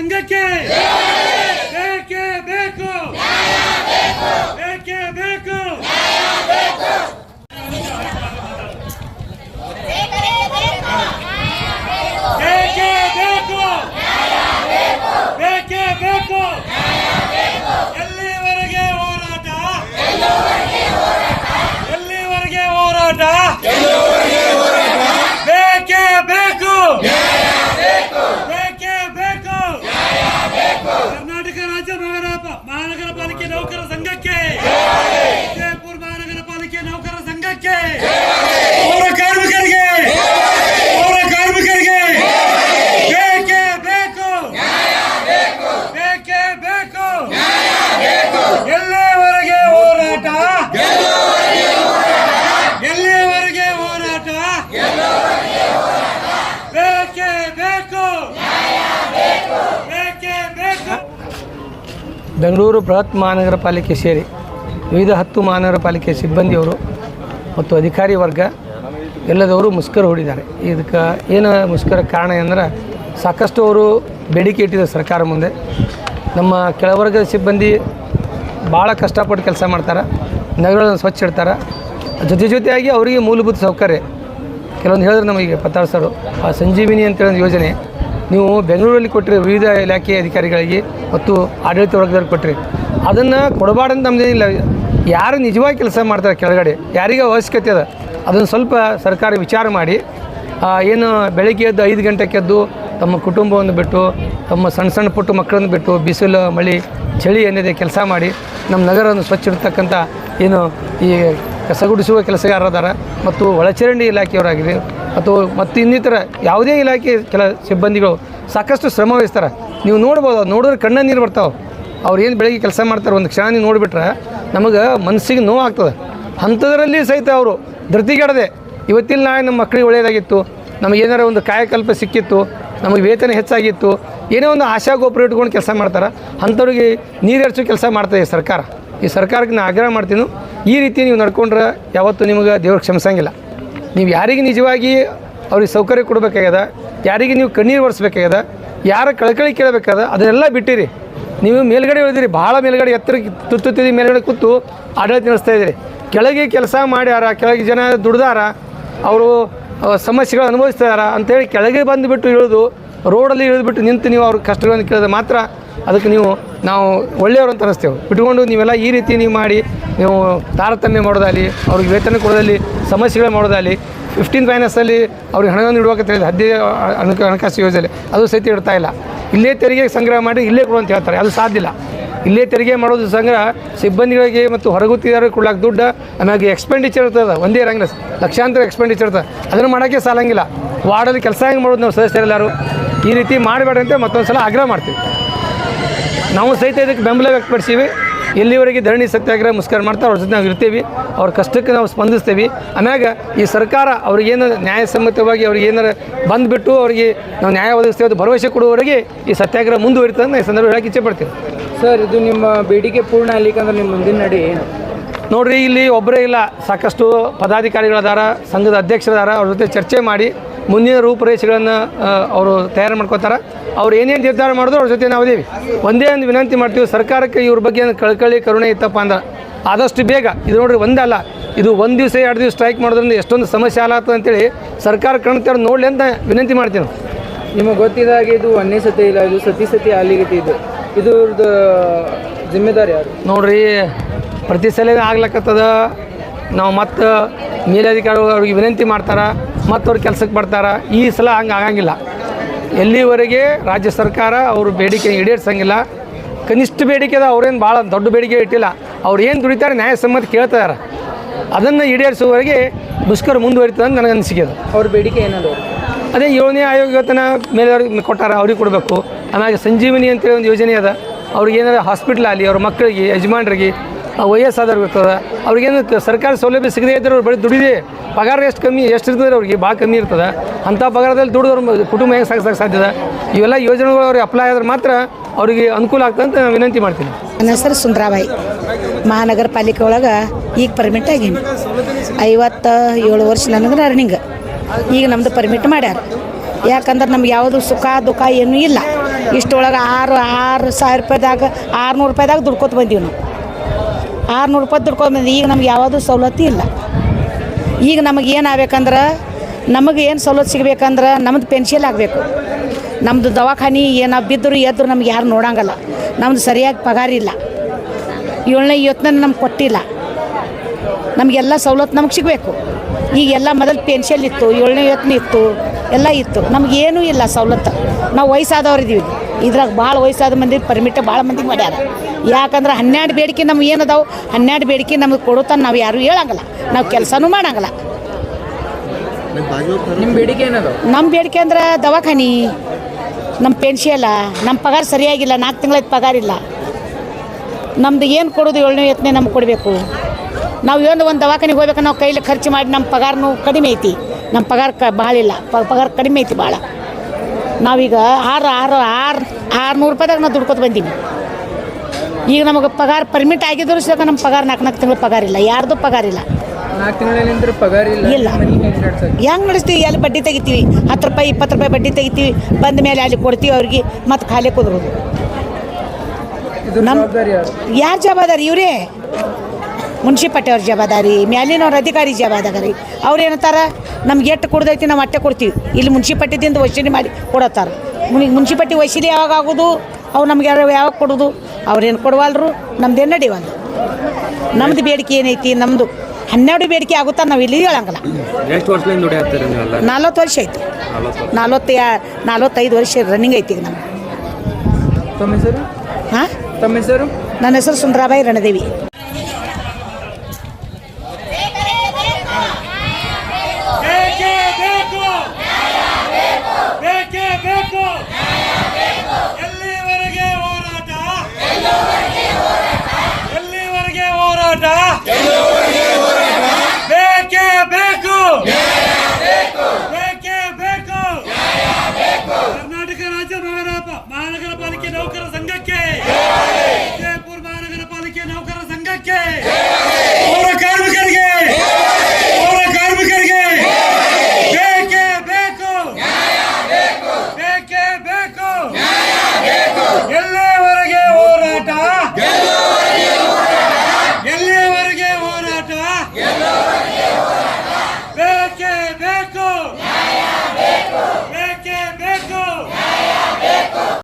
ಸಂಘಕ್ಕೆ? ಬೇಕೇ ಬೇಕು? ಬೇಕೇ ಬೇಕು? ಬೇಕೇ ಬೇಕು? ಬೇಕೇ ಬೇಕು? ಎಲ್ಲಿವರೆಗೆ ಹೋರಾಟ? ಎಲ್ಲಿವರೆಗೆ ಹೋರಾಟ ಬೇಕೇ ಬೇಕು ಬೇಕೇ ಬೇಕು ಕರ್ನಾಟಕ ರಾಜ್ಯ ಮಹಾನಗರ ಮಹಾನಗರ ಪಾಲಿಕೆ ನೌಕರ ಸಂಘಕ್ಕೆ ವಿಜಯಪುರ ಮಹಾನಗರ ಪಾಲಿಕೆ ನೌಕರ ಸಂಘಕ್ಕೆ ಪೌರ ಕಾರ್ಮಿಕರಿಗೆ ಪೌರ ಕಾರ್ಮಿಕರಿಗೆ ಬೇಕೇ ಬೇಕು ಬೇಕೇ ಬೇಕು ಎಲ್ಲಿವರೆಗೆ ಹೋರಾಟ ಎಲ್ಲಿವರೆಗೆ ಹೋರಾಟ ಬೆಂಗಳೂರು ಬೃಹತ್ ಮಹಾನಗರ ಪಾಲಿಕೆ ಸೇರಿ ವಿವಿಧ ಹತ್ತು ಮಹಾನಗರ ಪಾಲಿಕೆ ಸಿಬ್ಬಂದಿಯವರು ಮತ್ತು ಅಧಿಕಾರಿ ವರ್ಗ ಎಲ್ಲದವರು ಮುಷ್ಕರ ಹೂಡಿದ್ದಾರೆ. ಇದಕ್ಕೆ ಏನು ಮುಷ್ಕರ ಕಾರಣ ಅಂದ್ರೆ ಸಾಕಷ್ಟು ಅವರು ಬೇಡಿಕೆ ಇಟ್ಟಿದೆ ಸರ್ಕಾರ ಮುಂದೆ. ನಮ್ಮ ಕೆಳವರ್ಗದ ಸಿಬ್ಬಂದಿ ಭಾಳ ಕಷ್ಟಪಟ್ಟು ಕೆಲಸ ಮಾಡ್ತಾರೆ. ನಗರಗಳನ್ನು ಸ್ವಚ್ಛ ಇಡ್ತಾರೆ. ಜೊತೆ ಜೊತೆಯಾಗಿ ಅವರಿಗೆ ಮೂಲಭೂತ ಸೌಕರ್ಯ. ಕೆಲವೊಂದು ಹೇಳಿದ್ರೆ ನಮಗೆ ಪತ್ತಾಡ್ಸೋರು ಆ ಸಂಜೀವಿನಿ ಅಂತೇಳಿ ಒಂದು ಯೋಜನೆ, ನೀವು ಬೆಂಗಳೂರಲ್ಲಿ ಕೊಟ್ಟರೆ ವಿವಿಧ ಇಲಾಖೆ ಅಧಿಕಾರಿಗಳಿಗೆ ಮತ್ತು ಆಡಳಿತ ವರ್ಗದವ್ರಿಗೆ ಕೊಟ್ಟರೆ. ಅದನ್ನು ಕೊಡಬಾರ್ದಂತ ನಮ್ಮದೇನಿಲ್ಲ ಯಾರು ನಿಜವಾಗಿ ಕೆಲಸ ಮಾಡ್ತಾರೆ ಕೆಳಗಡೆ, ಯಾರಿಗೆ ಅವಶ್ಯಕತೆ ಅದ. ಅದನ್ನು ಸ್ವಲ್ಪ ಸರ್ಕಾರ ವಿಚಾರ ಮಾಡಿ ಏನು ಬೆಳಗ್ಗೆ ಎದ್ದು ಐದು ಗಂಟೆಗೆದ್ದು ತಮ್ಮ ಕುಟುಂಬವನ್ನು ಬಿಟ್ಟು, ತಮ್ಮ ಸಣ್ಣ ಸಣ್ಣ ಪುಟ್ಟ ಮಕ್ಕಳನ್ನು ಬಿಟ್ಟು ಬಿಸಿಲು, ಮಳೆ, ಚಳಿ ಏನಿದೆ ಕೆಲಸ ಮಾಡಿ, ನಮ್ಮ ನಗರವನ್ನು ಸ್ವಚ್ಛ ಇರ್ತಕ್ಕಂಥ ಏನು ಈ ಕಸಗುಡಿಸುವ ಕೆಲಸಗಾರರಾದಾರ ಮತ್ತು ಒಳಚರಂಡಿ ಇಲಾಖೆಯವರಾಗಿದೆ ಮತ್ತು ಮತ್ತು ಇನ್ನಿತರ ಯಾವುದೇ ಇಲಾಖೆ ಕೆಲ ಸಿಬ್ಬಂದಿಗಳು ಸಾಕಷ್ಟು ಶ್ರಮ ವಹಿಸ್ತಾರೆ. ನೀವು ನೋಡ್ಬೋದು ನೋಡಿದ್ರೆ ಕಣ್ಣ ನೀರು ಬರ್ತಾವೆ. ಅವ್ರು ಏನು ಬೆಳಗ್ಗೆ ಕೆಲಸ ಮಾಡ್ತಾರೆ ಒಂದು ಕ್ಷಣ ನೀವು ನೋಡಿಬಿಟ್ರೆ ನಮಗೆ ಮನಸ್ಸಿಗೆ ನೋವು ಆಗ್ತದೆ. ಅಂಥದ್ರಲ್ಲಿ ಸಹಿತ ಅವರು ಧೃತಿಗೆಡದೆ, ಇವತ್ತಿನ ನಾಳೆ ನಮ್ಮ ಮಕ್ಕಳಿಗೆ ಒಳ್ಳೆಯದಾಗಿತ್ತು ನಮಗೆ ಒಂದು ಕಾಯಕಲ್ಪ ಸಿಕ್ಕಿತ್ತು, ನಮಗೆ ವೇತನ ಹೆಚ್ಚಾಗಿತ್ತು, ಏನೋ ಒಂದು ಆಶಾ ಗೋಪುರ ಇಟ್ಕೊಂಡು ಕೆಲಸ ಮಾಡ್ತಾರೆ. ಅಂಥವ್ರಿಗೆ ನೀರು ಕೆಲಸ ಮಾಡ್ತದೆ ಸರ್ಕಾರ. ಈ ಸರ್ಕಾರಕ್ಕೆ ನಾನು ಆಗ್ರಹ ಮಾಡ್ತೀನಿ. ಈ ರೀತಿ ನೀವು ನಡ್ಕೊಂಡ್ರೆ ಯಾವತ್ತೂ ನಿಮಗೆ ದೇವ್ರಿಗೆ ಕ್ಷಮಿಸಂಗಿಲ್ಲ. ನೀವು ಯಾರಿಗೆ ನಿಜವಾಗಿ ಅವ್ರಿಗೆ ಸೌಕರ್ಯ ಕೊಡಬೇಕಾಗ್ಯದ, ಯಾರಿಗೆ ನೀವು ಕಣ್ಣೀರು ಒರೆಸ್ಬೇಕಾಗ್ಯದ, ಯಾರ ಕಳಕಳಿ ಕೇಳಬೇಕಾದ ಅದನ್ನೆಲ್ಲ ಬಿಟ್ಟಿರಿ. ನೀವು ಮೇಲ್ಗಡೆ ಇಳಿದಿರಿ ಭಾಳ ಮೇಲ್ಗಡೆ ಎತ್ತರ ತುತ್ತುತ್ತಿದ್ದು ಮೇಲ್ಗಡೆ ಕೂತು ಆಡಳಿತ ನಡೆಸ್ತಾ ಇದ್ದೀರಿ. ಕೆಳಗೆ ಕೆಲಸ ಮಾಡ್ಯಾರ, ಕೆಳಗೆ ಜನ ದುಡ್ದಾರ, ಅವರು ಸಮಸ್ಯೆಗಳು ಅನುಭವಿಸ್ತಾರ ಅಂತೇಳಿ ಕೆಳಗೆ ಬಂದುಬಿಟ್ಟು ಇಳಿದು ರೋಡಲ್ಲಿ ಇಳಿದ್ಬಿಟ್ಟು ನಿಂತು ನೀವು ಅವ್ರ ಕಷ್ಟಗಳನ್ನು ಕೇಳಿದ್ರೆ ಮಾತ್ರ ಅದಕ್ಕೆ ನೀವು, ನಾವು ಒಳ್ಳೆಯವರು ಅಂತ ಅನಿಸ್ತೇವೆ. ಬಿಟ್ಕೊಂಡು ನೀವೆಲ್ಲ ಈ ರೀತಿ ನೀವು ಮಾಡಿ, ನೀವು ತಾರತಮ್ಯ ಮಾಡೋದಾಗಲಿ, ಅವ್ರಿಗೆ ವೇತನ ಕೊಡೋದಲ್ಲಿ ಸಮಸ್ಯೆಗಳು ಮಾಡೋದಾಗಲಿ ಫಿಫ್ಟೀನ್ ಫೈನಾನ್ಸಲ್ಲಿ ಅವ್ರಿಗೆ ಹಣವನ್ನು ಇಡುವಾಗ ತೆರೆದ ಹದ್ದೇ ಹಣಕ ಹಣಕಾಸು ಯೋಜನೆ, ಅದು ಸಹಿತ ಇಡ್ತಾ ಇಲ್ಲ. ಇಲ್ಲೇ ತೆರಿಗೆ ಸಂಗ್ರಹ ಮಾಡಿ ಇಲ್ಲೇ ಕೊಡು ಅಂತ ಹೇಳ್ತಾರೆ. ಅದು ಸಾಧ್ಯ ಇಲ್ಲ. ಇಲ್ಲೇ ತೆರಿಗೆ ಮಾಡೋದು ಸಂಗ್ರಹ ಸಿಬ್ಬಂದಿಗಳಿಗೆ ಮತ್ತು ಹೊರಗುತ್ತಿದಾರರಿಗೆ ಕೊಡ್ಲಾಕ ದುಡ್ಡು ಆಮೇಲೆ ಎಕ್ಸ್ಪೆಂಡಿಚರ್ ಇರ್ತದೆ ಒಂದೇ ಇರಂಗಿಲ್ಲ ಲಕ್ಷಾಂತರ ಎಕ್ಸ್ಪೆಂಡಿಚರ್ ಇರ್ತದೆ. ಅದನ್ನು ಮಾಡೋಕ್ಕೆ ಸಾಲಂಗಿಲ್ಲ. ವಾರ್ಡಲ್ಲಿ ಕೆಲಸ ಹೆಂಗೆ ಮಾಡೋದು ನಾವು ಸದಸ್ಯರೆಲ್ಲರೂ? ಈ ರೀತಿ ಮಾಡಬೇಡ ಅಂತ ಮತ್ತೊಂದು ಸಲ ಆಗ್ರಹ ಮಾಡ್ತೀವಿ. ನಾವು ಸಹಿತ ಇದಕ್ಕೆ ಬೆಂಬಲ ವ್ಯಕ್ತಪಡಿಸೀವಿ ಇಲ್ಲಿವರೆಗೆ ಧರಣಿ ಸತ್ಯಾಗ್ರಹ ಮುಸ್ಕರ ಮಾಡ್ತಾ ಅವ್ರ ಜೊತೆ ನಾವು ಇರ್ತೀವಿ. ಅವ್ರ ಕಷ್ಟಕ್ಕೆ ನಾವು ಸ್ಪಂದಿಸ್ತೀವಿ. ಆಮ್ಯಾಗ ಈ ಸರ್ಕಾರ ಅವ್ರಿಗೇನು ನ್ಯಾಯಸಮ್ಮತವಾಗಿ ಅವ್ರಿಗೆ ಏನಾರು ಬಂದುಬಿಟ್ಟು ಅವರಿಗೆ ನಾವು ನ್ಯಾಯ ಒದಗಿಸ್ತೇವೆ ಅದು ಭರವಸೆ ಕೊಡುವವರೆಗೆ ಈ ಸತ್ಯಾಗ್ರಹ ಮುಂದುವರಿತದೆ ಅಂತ ಈ ಸಂದರ್ಭ ಹೇಳಕ್ಕೆ ಇಚ್ಛೆ ಪಡ್ತೀನಿ. ಸರ್ ಇದು ನಿಮ್ಮ ಬೇಡಿಕೆ ಪೂರ್ಣ ಆಗ್ಲಿಕ್ಕಂದ್ರೆ ನಿಮ್ಮ ಮುಂದಿನ ನಡಿ ಏನು? ನೋಡ್ರಿ ಇಲ್ಲಿ ಒಬ್ಬರೇ ಇಲ್ಲ. ಸಾಕಷ್ಟು ಪದಾಧಿಕಾರಿಗಳದಾರ ಸಂಘದ ಅಧ್ಯಕ್ಷರದಾರ ಅವ್ರ ಜೊತೆ ಚರ್ಚೆ ಮಾಡಿ ಮುಂದಿನ ರೂಪುರೇಷೆಗಳನ್ನು ಅವರು ತಯಾರು ಮಾಡ್ಕೋತಾರೆ. ಅವ್ರು ಏನೇನು ನಿರ್ಧಾರ ಮಾಡಿದ್ರು ಅವ್ರ ಜೊತೆ ನಾವು ಇದ್ದೀವಿ ಒಂದೇ ಒಂದು ವಿನಂತಿ ಮಾಡ್ತೀವಿ ಸರ್ಕಾರಕ್ಕೆ ಇವ್ರ ಬಗ್ಗೆ ಏನು ಕಳ್ಕಳಿ ಕರುಣೆ ಇತ್ತಪ್ಪ ಅಂದ್ರೆ ಆದಷ್ಟು ಬೇಗ ಇದು ನೋಡ್ರಿ ಒಂದಲ್ಲ ಇದು ಒಂದು ದಿವಸ ಎರಡು ದಿವಸ ಸ್ಟ್ರೈಕ್ ಮಾಡೋದ್ರಿಂದ ಎಷ್ಟೊಂದು ಸಮಸ್ಯೆ ಆಲಾಗ್ತದೆ ಅಂತೇಳಿ ಸರ್ಕಾರ ಕಣ್ತಾರ ನೋಡಲಿ ಅಂತ ವಿನಂತಿ ಮಾಡ್ತೀನಿ. ನಿಮಗೆ ಗೊತ್ತಿದ ಹಾಗೆ ಇದು ಒಂದೇ ಸತಿ ಇಲ್ಲ ಇದು ಸತಿ ಸತಿ ಅಲ್ಲಿಗತಿ ಇದು. ಇದ್ರದ್ದು ಜಿಮ್ಮೆದಾರಿ ಯಾರು? ನೋಡ್ರಿ ಪ್ರತಿ ಸಲ ಆಗ್ಲಕ್ಕತ್ತದ ನಾವು ಮತ್ತು ಮೇಲಧಿಕಾರಿಗಳು ಅವ್ರಿಗೆ ವಿನಂತಿ ಮಾಡ್ತಾರೆ. ಮತ್ತು ಅವ್ರು ಕೆಲಸಕ್ಕೆ ಬರ್ತಾರೆ ಈ ಸಲ ಹಂಗೆ ಆಗಂಗಿಲ್ಲ. ಎಲ್ಲಿವರೆಗೆ ರಾಜ್ಯ ಸರ್ಕಾರ ಅವರು ಬೇಡಿಕೆ ಈಡೇರಿಸಂಗಿಲ್ಲ ಕನಿಷ್ಠ ಬೇಡಿಕೆ ಅದ ಅವ್ರೇನು ಭಾಳ ದೊಡ್ಡ ಬೇಡಿಕೆ ಇಟ್ಟಿಲ್ಲ ಅವ್ರು ಏನು ದುಡಿತಾರೆ ನ್ಯಾಯಸಮ್ಮತ ಕೇಳ್ತಾರೆ. ಅದನ್ನು ಈಡೇರಿಸುವವರೆಗೆ ಮುಷ್ಕರ ಮುಂದುವರಿತದೆ ಅಂತ ನನಗೆ ಅನಿಸಿಕೆ ಅವ್ರ ಬೇಡಿಕೆ ಏನದು ಅದೇ ಏಳನೇ ಆಯೋಗ ಇವತ್ತಿನ ಮೇಲೆ ಅವ್ರಿಗೆ ಕೊಟ್ಟಾರ ಅವ್ರಿಗೆ ಕೊಡಬೇಕು. ಆಮೇಲೆ ಸಂಜೀವಿನಿ ಅಂತೇಳಿ ಒಂದು ಯೋಜನೆ ಅದ ಅವ್ರಿಗೆ ಏನಾದ್ರು ಹಾಸ್ಪಿಟ್ಲ್ ಆಗಲಿ ಅವ್ರ ಮಕ್ಕಳಿಗೆ ಯಜಮಾನರಿಗೆ ಆ ವಯಸ್ಸಾದವ್ರಿಗೆ ಇರ್ತದೆ ಅವ್ರಿಗೇನು ಸರ್ಕಾರಿ ಸೌಲಭ್ಯ ಸಿಗದೇ ಇದ್ದರೆ ಅವ್ರು ಬರೀ ದುಡಿದೆ ಪಗಾರ ಎಷ್ಟು ಕಮ್ಮಿ, ಎಷ್ಟು ಇರ್ತದೆ ಅವ್ರಿಗೆ? ಭಾಳ ಕಮ್ಮಿ ಇರ್ತದೆ. ಅಂಥ ಪಗಾರದಲ್ಲಿ ದುಡಿದವ್ರ ಕುಟುಂಬ ಹೆಂಗೆ ಸಾಧ್ಯದ ಇವೆಲ್ಲ ಯೋಜನೆಗಳು ಅವ್ರಿಗೆ ಅಪ್ಲೈ ಆದ್ರೆ ಮಾತ್ರ ಅವರಿಗೆ ಅನುಕೂಲ ಆಗ್ತದೆ ಅಂತ ನಾನು ವಿನಂತಿ ಮಾಡ್ತೀನಿ ನನ್ನ ಹೆಸರು ಸುಂದರಾಬಾಯಿ. ಮಹಾನಗರ ಪಾಲಿಕೆ ಒಳಗೆ ಈಗ ಪರ್ಮಿಟ್ ಆಗೀನಿ. ಐವತ್ತು ಏಳು ವರ್ಷ ನನಗೆ ರನ್ನಿಂಗ್ ಈಗ ನಮ್ಮದು ಪರ್ಮಿಟ್ ಮಾಡ್ಯಾರ. ಯಾಕಂದ್ರೆ ನಮ್ಗೆ ಯಾವುದು ಸುಖ ದುಃಖ ಏನೂ ಇಲ್ಲ. ಇಷ್ಟೊಳಗೆ ಆರು ಆರು ಸಾವಿರ ರೂಪಾಯಿದಾಗ, ಆರುನೂರು ರೂಪಾಯಿದಾಗ ದುಡ್ಕೊತ ಬಂದೀವಿ ನಾವು. ಆರುನೂರು ರೂಪಾಯಿ ದುಡ್ಕೊಂಡ್ಬಂದು ಈಗ ನಮ್ಗೆ ಯಾವುದು ಸವಲತ್ತು ಇಲ್ಲ. ಈಗ ನಮಗೆ ಏನು ಆಗ್ಬೇಕಂದ್ರೆ, ನಮಗೆ ಏನು ಸವಲತ್ತು ಸಿಗ್ಬೇಕಂದ್ರೆ ನಮ್ಮದು ಪೆನ್ಷನ್ ಆಗಬೇಕು. ನಮ್ಮದು ದವಾಖಾನೆ ಏನೋ ಬಿದ್ದರು ಎದ್ರು ನಮ್ಗೆ ಯಾರು ನೋಡಂಗಲ್ಲ. ನಮ್ದು ಸರಿಯಾಗಿ ಪಗಾರ ಇಲ್ಲ. ಏಳನೇ ಇವತ್ತನೇ ನಮ್ಗೆ ಕೊಟ್ಟಿಲ್ಲ. ನಮಗೆಲ್ಲ ಸವಲತ್ತು ನಮ್ಗೆ ಸಿಗಬೇಕು. ಈಗ ಎಲ್ಲ ಮೊದಲು ಪೆನ್ಷನ್ ಇತ್ತು, ಏಳನೇ ಇವತ್ತನೇ ಇತ್ತು, ಎಲ್ಲ ಇತ್ತು. ನಮಗೇನೂ ಇಲ್ಲ ಸವಲತ್ತು. ನಾವು ವಯಸ್ಸಾದವ್ರು ಇದೀವಿ ಇದ್ರಾಗ ಭಾಳ ವಯಸ್ಸಾದ ಮಂದಿ ಪರ್ಮಿಟ್ ಭಾಳ ಮಂದಿಗೆ ಮಾಡ್ಯಾರ. ಯಾಕಂದ್ರೆ ಹನ್ನೆರಡು ಬೇಡಿಕೆ ನಮ್ಗೆ ಏನದಾವು ಹನ್ನೆರಡು ಬೇಡಿಕೆ ನಮಗೆ ಕೊಡುತ್ತಾನೆ ನಾವು ಯಾರೂ ಹೇಳಂಗಿಲ್ಲ. ನಾವು ಕೆಲಸನೂ ಮಾಡಂಗಿಲ್ಲ. ನಿಮ್ಮ ಬೇಡಿಕೆ ಏನದು ನಮ್ಮ ಬೇಡಿಕೆ ಅಂದ್ರೆ ದವಾಖಾನೆ ನಮ್ಮ ಪೆನ್ಷಿಯಲ್ಲ ನಮ್ಮ ಪಗಾರ ಸರಿಯಾಗಿಲ್ಲ ನಾಲ್ಕು ತಿಂಗಳಾಯ್ತು ಪಗಾರ ಇಲ್ಲ. ನಮ್ದು ಏನು ಕೊಡೋದು ಏಳನೇ ಯತ್ನೆ ನಮ್ಗೆ ಕೊಡಬೇಕು. ನಾವು ಏನು ಒಂದು ದವಾಖಾನೆಗೆ ಹೋಗ್ಬೇಕು ನಾವು ಕೈಲಿ ಖರ್ಚು ಮಾಡಿ ನಮ್ಮ ಪಗಾರನೂ ಕಡಿಮೆ ಐತಿ. ನಮ್ಮ ಪಗಾರ ಕ ಭಾಳ ಇಲ್ಲ. ಪಗಾರ ಕಡಿಮೆ ಐತಿ ಭಾಳ. ನಾವೀಗ ಆರು ಆರು ಆರು ಆರುನೂರು ರೂಪಾಯಿದಾಗ ನಾವು ದುಡ್ಕೊತ ಬಂದೀವಿ. ಈಗ ನಮಗೆ ಪಗಾರ ಪರ್ಮಿಟ್ ಆಗಿದ್ರು ಸಹ ನಮ್ಮ ಪಗಾರ ನಾಲ್ಕು ನಾಲ್ಕು ತಿಂಗಳು ಪಗಾರ ಇಲ್ಲ. ಯಾರ್ದು ಪಗಾರ ಇಲ್ಲ. ಪಗಾರ ಇಲ್ಲ. ಹೆಂಗೆ ನಡೆಸ್ತೀವಿ? ಅಲ್ಲಿ ಬಡ್ಡಿ ತೆಗಿತೀವಿ. ಹತ್ತು ರೂಪಾಯಿ ಇಪ್ಪತ್ತು ರೂಪಾಯಿ ಬಡ್ಡಿ ತೆಗಿತೀವಿ. ಬಂದ ಮೇಲೆ ಅಲ್ಲಿ ಕೊಡ್ತೀವಿ ಅವ್ರಿಗೆ. ಮತ್ತು ಖಾಲಿ ಕುದ್ರೋದು. ಇದು ನಮ್- ಜವಾಬ್ದಾರಿ ಯಾರು? ಯಾರು ಜವಾಬ್ದಾರಿ? ಇವರೇ. ಮುನ್ಸಿಪಾಲ್ಟಿ ಅವ್ರ ಜವಾಬ್ದಾರಿ ಮ್ಯಾಲಿನವ್ರ ಅಧಿಕಾರಿ ಜವಾಬ್ದಾರಿ. ಅವ್ರು ಏನಂತಾರ ನಮ್ಗೆ ಎಷ್ಟು ಕೊಡ್ದೈತಿ ನಾವು ಅಟ್ಟೆ ಕೊಡ್ತೀವಿ. ಇಲ್ಲಿ ಮುನ್ಸಿಪಾಲ್ಟಿದಿಂದ ವಸೂಲಿ ಮಾಡಿ ಕೊಡತ್ತಾರೆ. ಮುನಿ- ಮುನ್ಸಿಪಾಲ್ಟಿ ವಸೂಲಿ ಯಾವಾಗ ಆಗೋದು? ಅವ್ರು ನಮ್ಗೆ ಯಾರು ಯಾವಾಗ ಕೊಡೋದು? ಅವ್ರೇನು ಕೊಡವಲ್ರು? ನಮ್ದೇನು ನಡೀವಲ್ಲ ನಮ್ದು ಬೇಡಿಕೆ ಏನೈತಿ? ನಮ್ಮದು ಹನ್ನೆರಡು ಬೇಡಿಕೆ ಆಗುತ್ತಾ ನಾವು ಇಲ್ಲಿ ಹೇಳಂಗಿಲ್ಲ. ಎಷ್ಟು ವರ್ಷದಿಂದ ನೀವೆಲ್ಲ? ನಲ್ವತ್ತು ವರ್ಷ ಐತಿ. ನಲ್ವತ್ತು ನಲ್ವತ್ತೈದು ವರ್ಷ ರನ್ನಿಂಗ್ ಐತಿ ಈಗ ತಮ್ಮ ಹೆಸರು? ಹಾಂ? ತಮ್ಮ ಹೆಸರು? ನನ್ನ ಹೆಸರು ಸುಂದರಾಬಾಯಿ ರಣದೇವಿ. ಎಲ್ಲಿವರೆಗೆ ಹೋರಾಟ? ಎಲ್ಲಿವರೆಗೆ ಹೋರಾಟ? ಬೇಕೇ ಬೇಕು. ಬೇಕೇ ಬೇಕು. ಕರ್ನಾಟಕ ರಾಜ್ಯ ಮಹಾನಗರ